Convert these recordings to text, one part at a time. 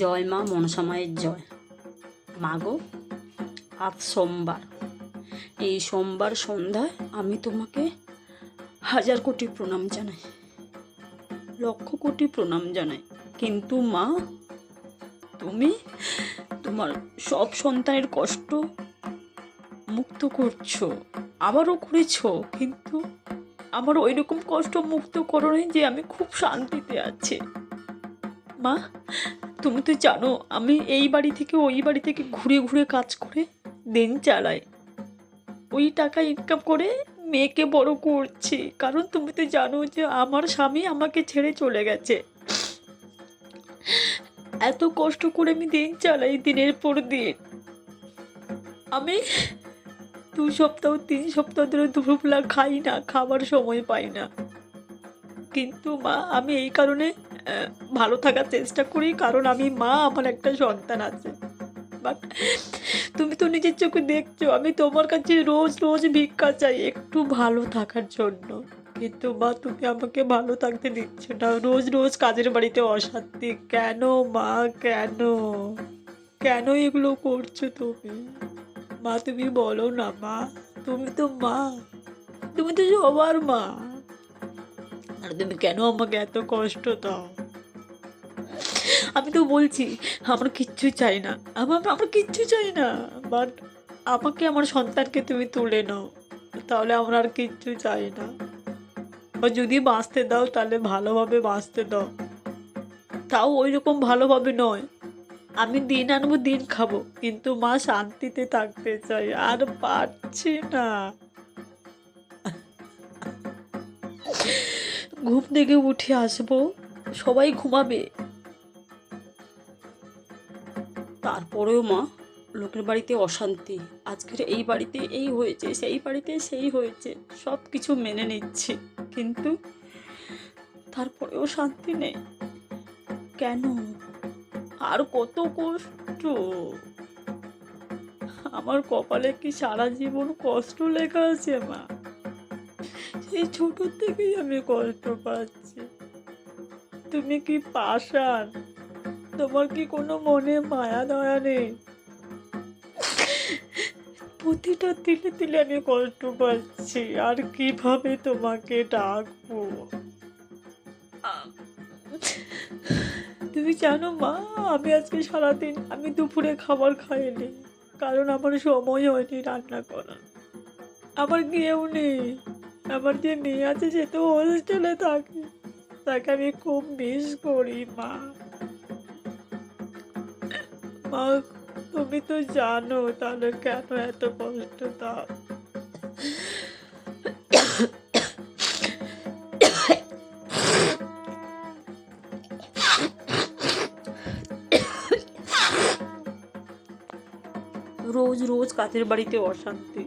জয় মা মনসা মায়ের জয়। মাগো, আজ সোমবার। এই সোমবার সন্ধ্যায় আমি তোমাকে হাজার কোটি প্রণাম জানাই, লক্ষ কোটি প্রণাম জানাই। কিন্তু মা, তুমি তোমার সব সন্তানের কষ্ট মুক্ত করছ, আবারও করেছ, কিন্তু আমার ওই রকম কষ্ট মুক্ত করো যে আমি খুব শান্তিতে আছি। মা, তুমি তো জানো, আমি এই বাড়ি থেকে ওই বাড়ি থেকে ঘুরে ঘুরে কাজ করে দিন চালাই। ওই টাকা ইনকাম করে মেয়েকে বড় করছি। কারণ তুমি তো জানো যে আমার স্বামী আমাকে ছেড়ে চলে গেছে। এত কষ্ট করে আমি দিন চালাই দিনের পর দিন। আমি দু সপ্তাহ, তিন সপ্তাহ ধরে দুপুরবেলা খাই না খাবার সময় পাই না। কিন্তু মা, আমি এই কারণে ভালো থাকার চেষ্টা করি, কারণ আমি মা, আমার একটা সন্তান আছে। তুমি তো নিজের চোখে দেখছ, আমি তোমার কাছে রোজ রোজ ভিক্ষা চাই একটু ভালো থাকার জন্য। কিন্তু মা, তুমি আমাকে ভালো থাকতে দিচ্ছ না। রোজ রোজ কাজের বাড়িতে অশান্তি। কেন মা, কেন? কেন এগুলো করছ তুমি? মা, তুমি বলো না মা। তুমি তো মা। তুমি তো সবার মা। আর তুমি কেন আমাকে এত কষ্ট দাও? আমি তো বলছি, আমার কিচ্ছু চাই না। আমার আমার কিচ্ছু চাই না। বাট আমাকে আমার সন্তানকে তুমি তুলে নাও। তাহলে আমার আর কিচ্ছু চাই না। বা যদি বাঁচতে দাও, তাহলে ভালোভাবে বাঁচতে দাও। তাও ওই রকম ভালোভাবে নয়। আমি দিন আনব, দিন খাব। কিন্তু মা শান্তিতে থাকতে চাই আর পারছি না। ঘুম থেকে উঠে আসব, সবাই ঘুমাবে। তারপরেও মা, লোকের বাড়িতে অশান্তি। আজকের এই বাড়িতে এই হয়েছে, সেই বাড়িতে সেই হয়েছে সব কিছু মেনে নিচ্ছে। কিন্তু তারপরেও শান্তি নেই। কেন? আর কত কষ্ট? আমার কপালে কি সারা জীবন কষ্ট লেখা আছে মা? সেই ছোট থেকেই আমি কষ্ট পাচ্ছি। তুমি কি পাষাণ? তোমার কি কোনো মনে মায়া, দয়া নেই? প্রতিটা তিলে তিলে আমি কষ্ট পাচ্ছি, আর কীভাবে তোমাকে ডাকবো? তুমি জানো মা, আমি আজকে সারাদিন, আমি দুপুরে খাবার খাইনি, কারণ আমার সময় হয়নি রান্না করার। আমার কেউ নেই। আমার যে মেয়ে আছে, সে তো হোস্টেলে থাকে। তাকে আমি খুব মিস করি, মা। মা, তুমি তো জানো তাহলে কেন এত কষ্ট দাও? রোজ রোজ কাজের বাড়িতে অশান্তি।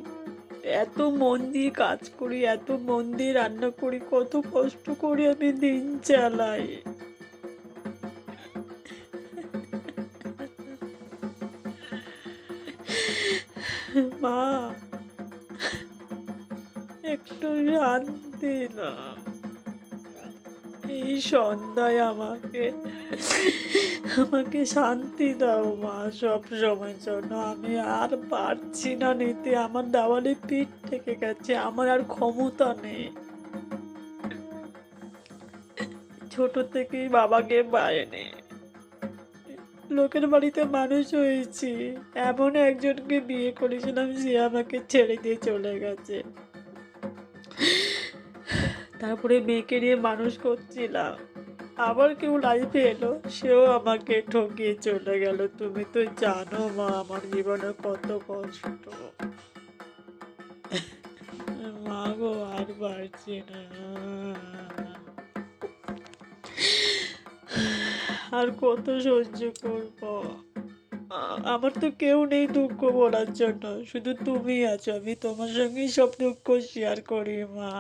এত মন দিয়ে কাজ করি, এত মন দিয়ে রান্না করি, কত কষ্ট করি আমি দিন চালাই। মা, একটু শান্তি না। এই সন্ধ্যায় আমাকে আমাকে শান্তি দাও মা সব সময়ের জন্য। আমি আর পারছি না নিতে। আমার দেওয়ালে পিঠ থেকে গেছে। আমার আর ক্ষমতা নেই। ছোট থেকেই বাবাকে পায়নি লোকের বাড়িতে মানুষ হয়েছি। এমন একজনকে বিয়ে করেছিলাম, সে আমাকে ছেড়ে দিয়ে চলে গেছে। তারপরে মেয়েকে নিয়ে মানুষ করছিলাম। আবার কেউ লাইফে এলো, সেও আমাকে ঠকিয়ে চলে গেল। তুমি তো জানো মা, আমার জীবনে কত কষ্ট। মা গো, আর পারছি না। আর কত সহ্য করব। আমার তো কেউ নেই দুঃখ বলার জন্য। শুধু তুমি আছো, আমি তোমার সঙ্গেই সব দুঃখ শেয়ার করি মা।